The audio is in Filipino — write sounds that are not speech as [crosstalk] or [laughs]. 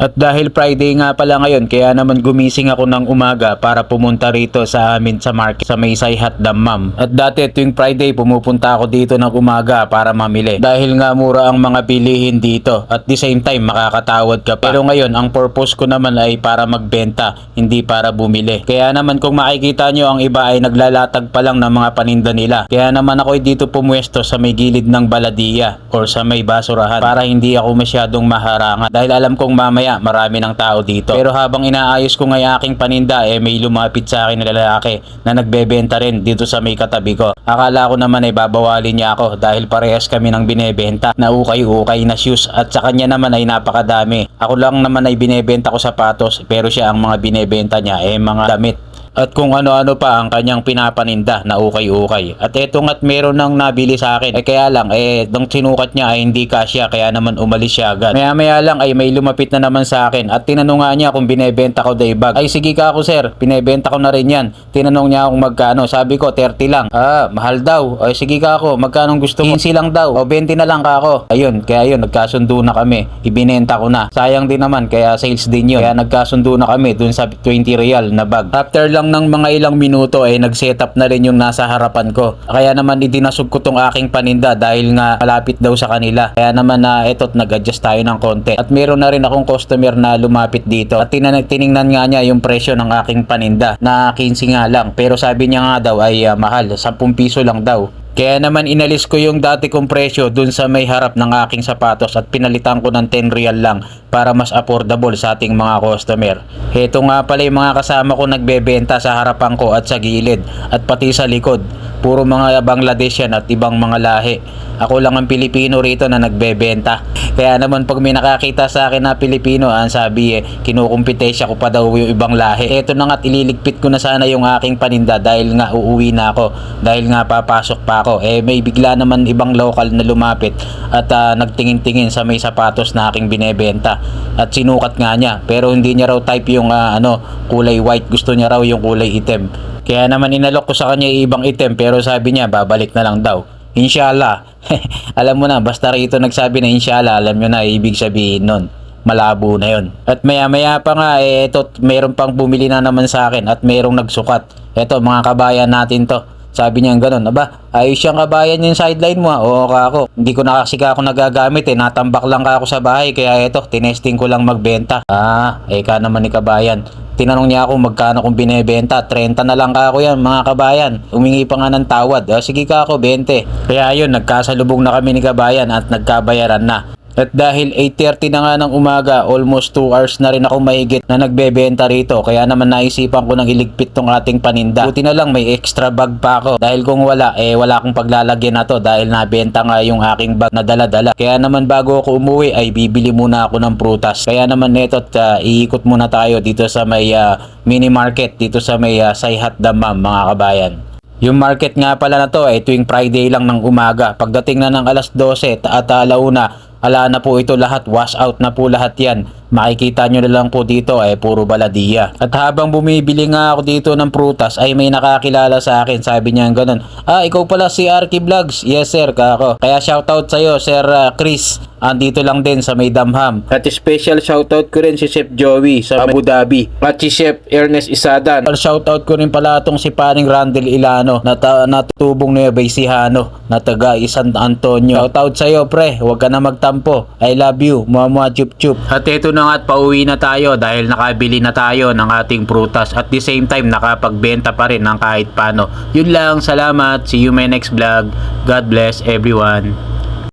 At dahil Friday nga pala ngayon, kaya naman gumising ako ng umaga para pumunta rito sa amin sa market sa may Sayhat Dammam. At dati tuwing Friday pumupunta ako dito ng umaga para mamili. Dahil nga mura ang mga bilihin dito at the same time makakatawad ka pa. Pero ngayon ang purpose ko naman ay para magbenta, hindi para bumili. Kaya naman kung makikita nyo ang iba ay naglalatag pa lang ng mga paninda nila. Kaya naman ako dito pumuesto sa may gilid ng baladiya or sa may basurahan para hindi ako masyadong maharangan. Dahil alam kong mamaya marami ng tao dito. Pero habang inaayos ko nga yung aking paninda eh may lumapit sa akin na lalaki na nagbebenta rin dito sa may katabi ko. Akala ko naman ay babawalin niya ako dahil parehas kami ng binebenta na ukay-ukay na shoes at sa kanya naman ay napakadami. Ako lang naman ay binebenta ko sapatos pero siya ang mga binebenta niya eh mga damit at kung ano-ano pa ang kanyang pinapaninda na ukay-ukay. At eto nga't meron nang nabili sa akin. Eh kaya lang, eh, nung sinukat niya ay hindi kasya kaya naman umalis siya agad. Maya maya lang ay may lumapit na naman sa akin at tinanong nga niya kung binebenta ko day bag. Ay sige ka ako sir, binebenta ko na rin yan. Tinanong niya kung magkano. Sabi ko 30 lang. Ah, mahal daw. Ay sige ka ako, magkano gusto mo? 15 lang daw. O 20 na lang ka ako. Ayun, kaya yun, nagkasundo na kami. Ibinenta ko na. Sayang din naman, kaya sales din yun. Kaya nagkasundo na kami dun sa 20 real na bag. After lang ng mga ilang minuto ay nag-setup na rin yung nasa harapan ko. Kaya naman idinasog ko tong aking paninda dahil nga malapit daw sa kanila. Kaya naman na eto't nag-adjust tayo ng konti. At meron na rin akong customer na lumapit dito. At tinan tiningnan nga niya yung presyo ng aking paninda na 15 nga lang. Pero sabi niya nga daw ay ah, mahal, 10 piso lang daw. Kaya naman inalis ko yung dati kong presyo dun sa may harap ng aking sapatos at pinalitan ko ng 10 real lang para mas affordable sa ating mga customer. Heto nga pala yung mga kasama ko nagbebenta sa harapan ko at sa gilid at pati sa likod. Puro mga Bangladesyan at ibang mga lahi. Ako lang ang Pilipino rito na nagbebenta. Kaya naman pag may nakakita sa akin na Pilipino, ang sabi eh, kinukumpitensya ko pa daw yung ibang lahi. Eto na nga't ililigpit ko na sana yung aking paninda dahil nga uuwi na ako. Dahil nga papasok pa ako. Eh may bigla naman ibang local na lumapit at ah, nagtingin-tingin sa may sapatos na aking binebenta. At sinukat nga niya. Pero hindi niya raw type yung ah, ano, kulay white. Gusto niya raw yung kulay itim. Kaya naman inalok ko sa kanya yung ibang item pero sabi niya babalik na lang daw. Inshallah. [laughs] alam mo na, basta rito nagsabi na inshallah, alam nyo na, ibig sabihin nun. Malabo na yon. At maya maya pa nga, eh, ito, mayroon pang bumili na naman sa akin at mayroong nagsukat. Ito, mga kabayan natin to. Sabi niya ganun, aba, ayos siyang kabayan yung sideline mo ha. Oo ka ako. Hindi ko na kasi ka ako nagagamit eh. Natambak lang ka ako sa bahay. Kaya ito, tinesting ko lang magbenta. Ah, eh ka naman ni kabayan. Tinanong niya ako magkano kung binebenta. 30 na lang ka ako yan mga kabayan. Umingi pa nga ng tawad. Ah, sige ka ako, 20. Kaya yun, nagkasalubong na kami ni kabayan at nagkabayaran na. At dahil 8.30 na nga ng umaga, almost 2 hours na rin ako mahigit na nagbebenta rito. Kaya naman naisipan ko nang iligpit tong ating paninda. Buti na lang may extra bag pa ako. Dahil kung wala, eh wala akong paglalagyan na to dahil nabenta nga yung aking bag na dala-dala. Kaya naman bago ako umuwi ay bibili muna ako ng prutas. Kaya naman neto at ah, iikot muna tayo dito sa may ah, mini market dito sa may uh, Sayhat Damam mga kabayan. Yung market nga pala na to ay tuwing Friday lang ng umaga. Pagdating na ng alas 12 at uh, alauna, ala na po ito lahat, wash out na po lahat yan. Makikita nyo na lang po dito ay puro baladiya. At habang bumibili nga ako dito ng prutas ay may nakakilala sa akin. Sabi niya ganun, ah ikaw pala si Arky Vlogs. Yes sir, kako. Kaya shoutout sa'yo Sir uh, Chris. Andito lang din sa may Damham. At special shoutout ko rin si Chef Joey sa Abu Dhabi. At si Chef Ernest Isadan. At shoutout ko rin pala itong si paring Randall Ilano na natutubong Nueva Ecijano na taga San Antonio. Shoutout sa'yo pre, huwag ka na magtampo. I love you, mama chup chup. At ito na nga at pauwi na tayo dahil nakabili na tayo ng ating prutas at the same time nakapagbenta pa rin ng kahit paano. Yun lang, salamat. See you my next vlog. God bless everyone.